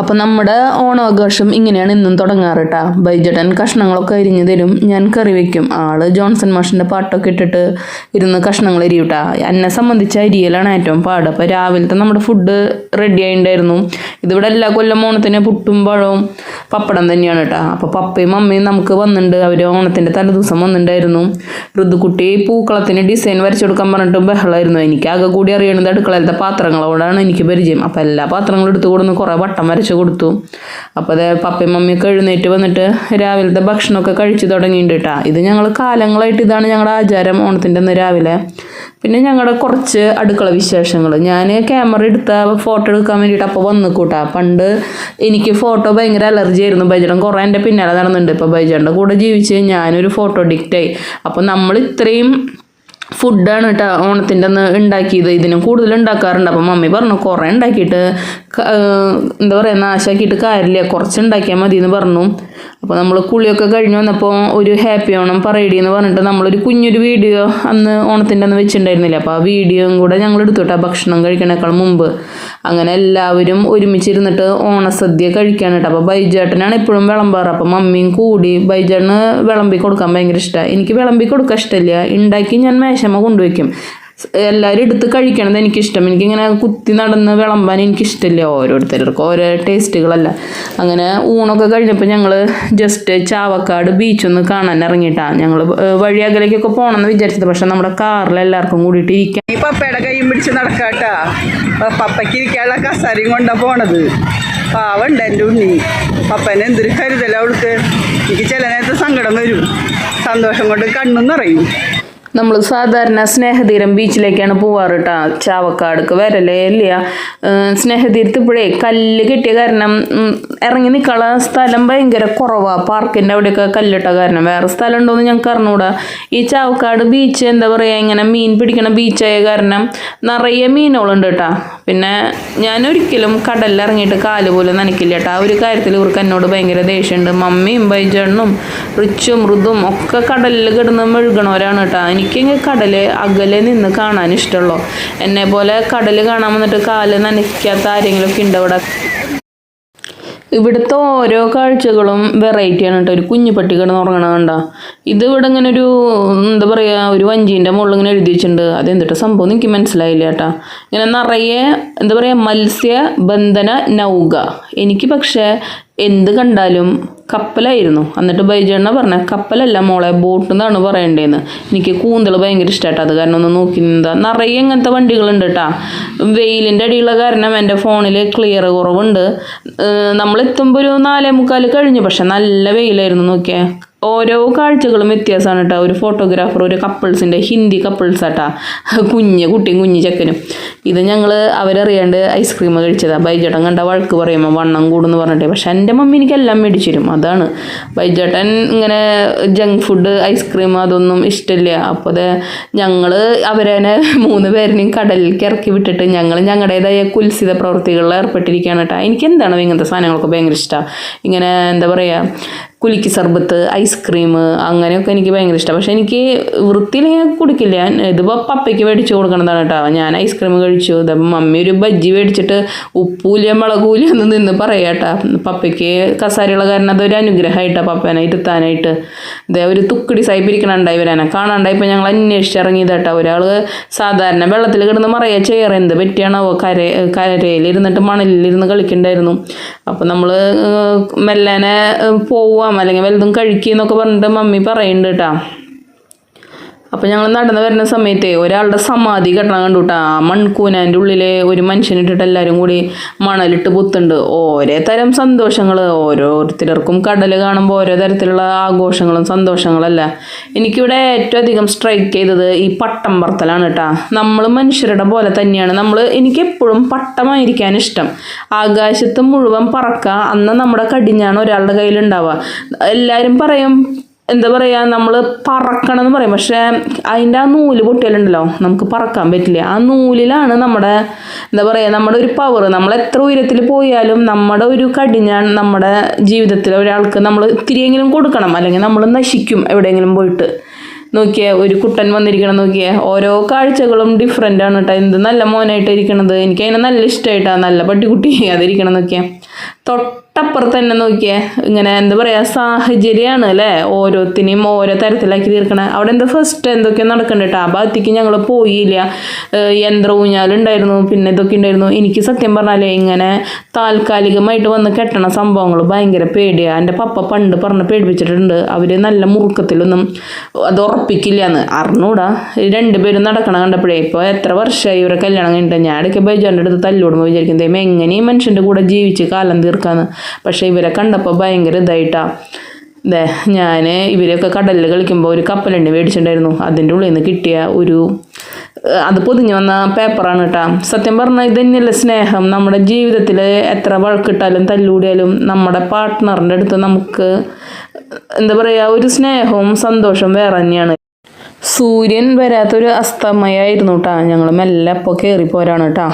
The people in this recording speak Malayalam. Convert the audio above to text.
അപ്പോൾ നമ്മുടെ ഓണാഘോഷം ഇങ്ങനെയാണ് ഇന്നും തുടങ്ങാറ് കേട്ടോ ബൈജട്ടൻ കഷ്ണങ്ങളൊക്കെ അരിഞ്ഞു തരും. ഞാൻ കറി വെക്കും. ആൾ ജോൺസൺ മാഷിന്റെ പാട്ടൊക്കെ ഇട്ടിട്ട് ഇരുന്ന് കഷ്ണങ്ങൾ എരിയൂട്ടാ എന്നെ സംബന്ധിച്ച് അരിയലാണ് ഏറ്റവും പാട്. അപ്പോൾ രാവിലത്തെ നമ്മുടെ ഫുഡ് റെഡി ആയിണ്ടായിരുന്നു. ഇതിവിടെ എല്ലാ കൊല്ലം ഓണത്തിന് പുട്ടും പഴവും പപ്പടം തന്നെയാണ് കേട്ടോ അപ്പോൾ പപ്പയും അമ്മയും നമുക്ക് വന്നിട്ടുണ്ട് അവർ ഓണത്തിന്റെ തലേദിവസം വന്നിട്ടുണ്ടായിരുന്നു ഋതുക്കുട്ടി പൂക്കളത്തിന് ഡിസൈൻ വരച്ചു കൊടുക്കാൻ പറഞ്ഞിട്ട് ബഹളമായിരുന്നു എനിക്ക് ആകെ കൂടി അറിയണത് അടുക്കളയിലത്തെ പാത്രങ്ങളോടാണ് എനിക്ക് പരിചയം. അപ്പോൾ എല്ലാ പാത്രങ്ങളും എടുത്തു കൊടുന്ന് കുറേ വട്ടം വരച്ച് കൊടുത്തു. അപ്പോൾ അതേ പപ്പയും മമ്മിയൊക്കെ എഴുന്നേറ്റ് വന്നിട്ട് രാവിലത്തെ ഭക്ഷണമൊക്കെ കഴിച്ചു തുടങ്ങിയിട്ടുണ്ട് കേട്ടോ ഇത് ഞങ്ങൾ കാലങ്ങളായിട്ട് ഇതാണ് ഞങ്ങളുടെ ആചാരം ഓണത്തിന്റെ അന്ന് രാവിലെ. പിന്നെ ഞങ്ങളുടെ കുറച്ച് അടുക്കള വിശേഷങ്ങൾ ഞാൻ ക്യാമറ എടുത്ത ഫോട്ടോ എടുക്കാൻ വേണ്ടിയിട്ട് അപ്പോൾ വന്നു കൂട്ടാ പണ്ട് എനിക്ക് ഫോട്ടോ ഭയങ്കര അലർജി ആയിരുന്നു ബൈജൻ കുറേ എന്റെ പിന്നാലെ നടന്നുണ്ട് ഇപ്പോൾ ബൈജയുടെ കൂടെ ജീവിച്ച് ഞാനൊരു ഫോട്ടോ അഡിക്റ്റായി അപ്പോൾ നമ്മൾ ഇത്രയും ഫുഡാണ് കേട്ടോ ഓണത്തിന്റെ അന്ന് ഉണ്ടാക്കിയത് ഇതിനും കൂടുതൽ ഉണ്ടാക്കാറുണ്ട് അപ്പം മമ്മി പറഞ്ഞു കുറേ ഉണ്ടാക്കിയിട്ട് എന്താ പറയുക നാശാക്കിയിട്ട് കാര്യമില്ല കുറച്ച് ഉണ്ടാക്കിയാൽ മതി എന്ന് പറഞ്ഞു. അപ്പോൾ നമ്മൾ കുളിയൊക്കെ കഴിഞ്ഞ് വന്നപ്പോൾ ഒരു ഹാപ്പി ഓണം പറയടി എന്ന് പറഞ്ഞിട്ട് നമ്മളൊരു കുഞ്ഞൊരു വീഡിയോ അന്ന് ഓണത്തിന്റെ അന്ന് വെച്ചിട്ടുണ്ടായിരുന്നില്ല അപ്പോൾ ആ വീഡിയോയും കൂടെ ഞങ്ങൾ എടുത്തോട്ടെ ഭക്ഷണം കഴിക്കണേക്കാൾ മുമ്പ്. അങ്ങനെ എല്ലാവരും ഒരുമിച്ചിരുന്നിട്ട് ഓണസദ്യ കഴിക്കാൻ കേട്ടോ. അപ്പോൾ ബൈജേട്ടനാണ് എപ്പോഴും വിളമ്പാറ്. അപ്പോൾ മമ്മിയും കൂടി ബൈജേട്ടന് വിളമ്പി കൊടുക്കാൻ ഭയങ്കര ഇഷ്ടമാണ് എനിക്ക് വിളമ്പി കൊടുക്കാൻ ഇഷ്ടമില്ല. ഉണ്ടാക്കി ഞാൻ മേശമ്മ കൊണ്ടുവയ്ക്കും. എല്ലാവരും എടുത്ത് കഴിക്കണത് എനിക്കിഷ്ടം. എനിക്കിങ്ങനെ കുത്തി നടന്ന് വിളമ്പാൻ എനിക്കിഷ്ടമില്ല ഓരോരുത്തർക്കും. ഓരോ ടേസ്റ്റുകളല്ല. അങ്ങനെ ഊണൊക്കെ കഴിഞ്ഞപ്പോൾ ഞങ്ങൾ ജസ്റ്റ് ചാവക്കാട് ബീച്ചൊന്ന് കാണാൻ ഇറങ്ങിയിട്ടാണ് ഞങ്ങൾ വഴി അകലേക്കൊക്കെ പോകണമെന്ന് വിചാരിച്ചത് പക്ഷെ നമ്മുടെ കാറിൽ എല്ലാവർക്കും കൂടിയിട്ട് ഇരിക്കാൻ ഈ പപ്പയുടെ കൈയും പിടിച്ച് നടക്കാട്ടാ. പപ്പയ്ക്ക് ഇരിക്കാനുള്ള കസാരയും കൊണ്ടാ പോണത്. പാവണ്ട എന്റെ ഉണ്ണി. പപ്പനെ എന്തൊരു കരുതല അവൾക്ക്. എനിക്ക് ചില നേരത്തെ സങ്കടം വരും. സന്തോഷം കൊണ്ട് കണ്ണു നിറയും. നമ്മൾ സാധാരണ സ്നേഹതീരം ബീച്ചിലേക്കാണ് പോവാറ് കേട്ടോ ചാവക്കാടക്ക് വരലേ ഇല്ല ഏഹ് സ്നേഹതീരത്ത് ഇപ്പോഴേ കല്ല് കിട്ടിയ കാരണം ഇറങ്ങി നിൽക്കാനുള്ള സ്ഥലം ഭയങ്കര കുറവാണ് പാർക്കിന്റെ അവിടെയൊക്കെ കല്ലിട്ട കാരണം. വേറെ സ്ഥലം ഉണ്ടോ എന്ന് ഞങ്ങൾക്ക് അറിഞ്ഞൂടാ. ഈ ചാവക്കാട് ബീച്ച് എന്താ പറയുക ഇങ്ങനെ മീൻ പിടിക്കണ ബീച്ചായ കാരണം നിറയെ മീനുകളുണ്ട് കേട്ടോ പിന്നെ കടലിൽ ഇറങ്ങിയിട്ട് കാൽ പോലും നനയ്ക്കില്ല കേട്ടോ ആ ഒരു കാര്യത്തിൽ ഇവർക്ക് എന്നോട് ഭയങ്കര ദേഷ്യമുണ്ട്. മമ്മിയും ബൈജണ്ണും റിച്ചും മൃദും ഒക്കെ കടലിൽ കിടന്ന് മെഴുകണവരാണ് കേട്ടോ എനിക്കെങ്കിൽ കടൽ അകലെ നിന്ന് കാണാൻ ഇഷ്ടമുള്ളൂ. എന്നെ പോലെ കടൽ കാണാൻ വന്നിട്ട് കാൽ നനയ്ക്കാത്ത ആരെങ്കിലുമൊക്കെ ഉണ്ട് അവിടെ? ഇവിടുത്തെ ഓരോ കാഴ്ചകളും വെറൈറ്റിയാണ് കേട്ടോ. ഒരു കുഞ്ഞു പട്ടി കിടന്ന് ഉറങ്ങണ കണ്ട. ഇത് ഇവിടെ ഇങ്ങനെ ഒരു എന്താ പറയുക ഒരു വഞ്ചീന്റെ മുകളിൽ ഇങ്ങനെ എഴുതി വെച്ചിട്ടുണ്ട്. അതെന്തിട്ട് സംഭവം എനിക്ക് മനസ്സിലായില്ല കേട്ടോ. ഇങ്ങനെ നിറയെ എന്താ പറയുക മത്സ്യ ബന്ധന നൗക. എനിക്ക് പക്ഷേ എന്ത് കണ്ടാലും കപ്പലായിരുന്നു. എന്നിട്ട് ബൈജണ്ണ പറഞ്ഞ കപ്പലല്ല മോളെ ബോട്ട് എന്നാണ് പറയേണ്ടതെന്ന് എനിക്ക് കൂന്തൽ ഭയങ്കര ഇഷ്ടമായിട്ട് അത് കാരണം ഒന്ന് നോക്കി നിന്നാ നിറയെ ഇങ്ങനത്തെ വണ്ടികളുണ്ട് കേട്ടാ വെയിലിന്റെ അടിയുള്ള കാരണം എന്റെ ഫോണിൽ ക്ലിയർ കുറവുണ്ട്. നമ്മളെത്തുമ്പോൾ ഒരു നാലേ മുക്കാൽ കഴിഞ്ഞു പക്ഷെ നല്ല വെയിലായിരുന്നു നോക്കിയേ. ഓരോ കാഴ്ചകളും വ്യത്യാസമാണ് കേട്ടോ ഒരു ഫോട്ടോഗ്രാഫർ ഒരു കപ്പിൾസിന്റെ ഹിന്ദി കപ്പിൾസ് ആട്ടാ കുഞ്ഞ് കുട്ടിയും കുഞ്ഞു ചെക്കനും. ഇത് ഞങ്ങൾ അവരറിയാണ്ട് ഐസ്ക്രീം കഴിച്ചതാണ് ബൈജേട്ടൻ കണ്ട വഴക്ക് പറയുമ്പോൾ വണ്ണം കൂടുന്ന് പറഞ്ഞിട്ട്. പക്ഷെ എന്റെ മമ്മി എനിക്കെല്ലാം മേടിച്ചു തരും അതാണ്. ബൈജേട്ടൻ ഇങ്ങനെ ജങ്ക് ഫുഡ് ഐസ്ക്രീം അതൊന്നും ഇഷ്ടമില്ല. അപ്പോൾ അത് ഞങ്ങൾ അവരനെ മൂന്ന് പേരിനെയും കടലിലേക്ക് ഇറക്കി വിട്ടിട്ട് ഞങ്ങൾ ഞങ്ങളുടേതായ കുൽസിത പ്രവൃത്തികളിൽ ഏർപ്പെട്ടിരിക്കുകയാണ് കേട്ടോ. എനിക്ക് എന്താണ് ഇങ്ങനത്തെ സാധനങ്ങളൊക്കെ ഭയങ്കര ഇഷ്ടമാണ് ഇങ്ങനെ എന്താ പറയുക കുലുക്കി സർബത്ത് ഐസ്ക്രീം അങ്ങനെയൊക്കെ എനിക്ക് ഭയങ്കര ഇഷ്ടമാണ് പക്ഷേ എനിക്ക് വൃത്തിയിൽ ഞാൻ കുടിക്കില്ല. ഞാൻ ഇതിപ്പോൾ പപ്പയ്ക്ക് മേടിച്ച് കൊടുക്കണതാണ് കേട്ടോ. ഞാൻ ഐസ്ക്രീം കഴിച്ചു. ഇതപ്പം മമ്മി ഒരു ബജ്ജി മേടിച്ചിട്ട് ഉപ്പൂല മുളകൂല എന്ന് നിന്ന് പറയാം കേട്ടോ. പപ്പയ്ക്ക് കസാരയുള്ള കാരണം അതൊരു അനുഗ്രഹമായിട്ടാണ് പപ്പേനെ ഇരുത്താനായിട്ട് ഇതേ ഒരു തുക്കടി സായിപ്പിരിക്കണുണ്ടായി വരാനെ. കാണാണ്ടായിപ്പോൾ ഞങ്ങൾ അന്വേഷിച്ചിറങ്ങിയതാട്ടോ ഒരാൾ സാധാരണ വെള്ളത്തിൽ കിടന്ന് മറയാ ചെയ്യാറ് എന്ത് പറ്റിയാണോ കര കരയിലിരുന്നിട്ട് മണലിലിരുന്ന് കളിക്കണ്ടായിരുന്നു. അപ്പോൾ നമ്മൾ മെല്ലനെ ഏഹ്, പോവാം. അല്ലെങ്കിൽ വലുതും കഴിക്കുന്നൊക്കെ പറഞ്ഞിട്ട് മമ്മി പറയുന്നുണ്ട് കേട്ടോ അപ്പോൾ ഞങ്ങൾ നടന്നു വരുന്ന സമയത്ത് ഒരാളുടെ സമാധി കെട്ടണം കണ്ടുട്ടാ മൺകൂനാന്റെ ഉള്ളിൽ ഒരു മനുഷ്യനിട്ടിട്ട് എല്ലാവരും കൂടി മണലിട്ട് പുത്തുണ്ട്. ഓരോ തരം സന്തോഷങ്ങൾ ഓരോരുത്തർക്കും കടൽ കാണുമ്പോൾ ഓരോ തരത്തിലുള്ള ആഘോഷങ്ങളും സന്തോഷങ്ങളല്ല. എനിക്കിവിടെ ഏറ്റവും അധികം സ്ട്രൈക്ക് ചെയ്തത് ഈ പട്ടം പറത്തലാണ് കേട്ടാ നമ്മൾ മനുഷ്യരുടെ പോലെ തന്നെയാണ്. നമ്മൾ എനിക്ക് എപ്പോഴും പട്ടമായിരിക്കാൻ ഇഷ്ടം. ആകാശത്ത് മുഴുവൻ പറക്കുക അന്ന് നമ്മുടെ കടിഞ്ഞാണ് ഒരാളുടെ കയ്യിലുണ്ടാവുക. എല്ലാവരും പറയും എന്താ പറയുക നമ്മൾ പറക്കണം എന്ന് പറയും. പക്ഷെ അതിന്റെ ആ നൂൽ പൊട്ടിയാലുണ്ടല്ലോ നമുക്ക് പറക്കാൻ പറ്റില്ല. ആ നൂലിലാണ് നമ്മുടെ എന്താ പറയുക നമ്മുടെ ഒരു പവർ നമ്മൾ എത്ര ഉയരത്തിൽ പോയാലും നമ്മുടെ ഒരു കടിഞ്ഞാൻ നമ്മുടെ ജീവിതത്തിൽ ഒരാൾക്ക് നമ്മൾ ഇത്തിരിയെങ്കിലും കൊടുക്കണം. അല്ലെങ്കിൽ നമ്മൾ നശിക്കും എവിടെയെങ്കിലും പോയിട്ട്. നോക്കിയേ ഒരു കുട്ടൻ വന്നിരിക്കണം നോക്കിയേ. ഓരോ കാഴ്ചകളും ഡിഫറെന്റ് ആണ് കേട്ടോ എന്ത് നല്ല മോനായിട്ട് ഇരിക്കണത്. എനിക്ക് അതിനെ നല്ല ഇഷ്ടമായിട്ടാണ് നല്ല പട്ടിക്കുട്ടി അതിരിക്കണം നോക്കിയേ. തൊട്ടപ്പുറത്ത് തന്നെ നോക്കിയേ. ഇങ്ങനെ എന്താ പറയുക സാഹചര്യമാണ് അല്ലേ? ഓരോത്തിനെയും ഓരോ തരത്തിലാക്കി തീർക്കണേ. അവിടെ എന്താ ഫസ്റ്റ് എന്തൊക്കെയോ നടക്കണ്ട ആ ഭാഗത്തേക്ക് ഞങ്ങൾ പോയില്ല. യന്ത്ര ഊഞ്ഞാലുണ്ടായിരുന്നു പിന്നെ ഇതൊക്കെ ഉണ്ടായിരുന്നു. എനിക്ക് സത്യം പറഞ്ഞാലേ ഇങ്ങനെ താൽക്കാലികമായിട്ട് വന്ന് കെട്ടണ സംഭവങ്ങൾ ഭയങ്കര പേടിയാണ് എന്റെ പപ്പ പണ്ട് പറഞ്ഞ് പേടിപ്പിച്ചിട്ടുണ്ട്. അവർ നല്ല മുറുക്കത്തിലൊന്നും അത് ഉറപ്പിക്കില്ല എന്ന് അറിഞ്ഞൂടാ രണ്ടുപേരും നടക്കണം കണ്ടപ്പോഴേ ഇപ്പോൾ എത്ര വർഷമായി ഇവരെ കല്യാണം കഴിഞ്ഞിട്ട്? ഞാൻ ഇടയ്ക്ക് ബൈജാന്റെ അടുത്ത് തല്ലോടുമ്പോൾ വിചാരിക്കും ദൈവം എങ്ങനെയും മനുഷ്യന്റെ കൂടെ ജീവിച്ച് കാലം തീർക്കാന്ന്. പക്ഷേ ഇവരെ കണ്ടപ്പോൾ ഭയങ്കര ഇതായിട്ടാ. ദേ ഞാൻ ഇവരൊക്കെ കടലിൽ കളിക്കുമ്പോൾ ഒരു കപ്പലെണ്ണി മേടിച്ചിട്ടുണ്ടായിരുന്നു അതിന്റെ ഉള്ളിൽ നിന്ന് കിട്ടിയ ഒരു അത് പൊതിഞ്ഞു വന്ന പേപ്പറാണ് കേട്ടോ സത്യം പറഞ്ഞാൽ ഇത് സ്നേഹം. നമ്മുടെ ജീവിതത്തിൽ എത്ര വഴക്കിട്ടാലും തല്ലൂടിയാലും നമ്മുടെ പാർട്ട്ണറിന്റെ അടുത്ത് നമുക്ക് എന്താ പറയുക ഒരു സ്നേഹവും സന്തോഷവും വേറെ തന്നെയാണ്. സൂര്യൻ വരാത്തൊരു അസ്തമയായിരുന്നു കേട്ടോ ഞങ്ങൾ മെല്ലെ അപ്പോൾ കയറി പോരാണ് കേട്ടോ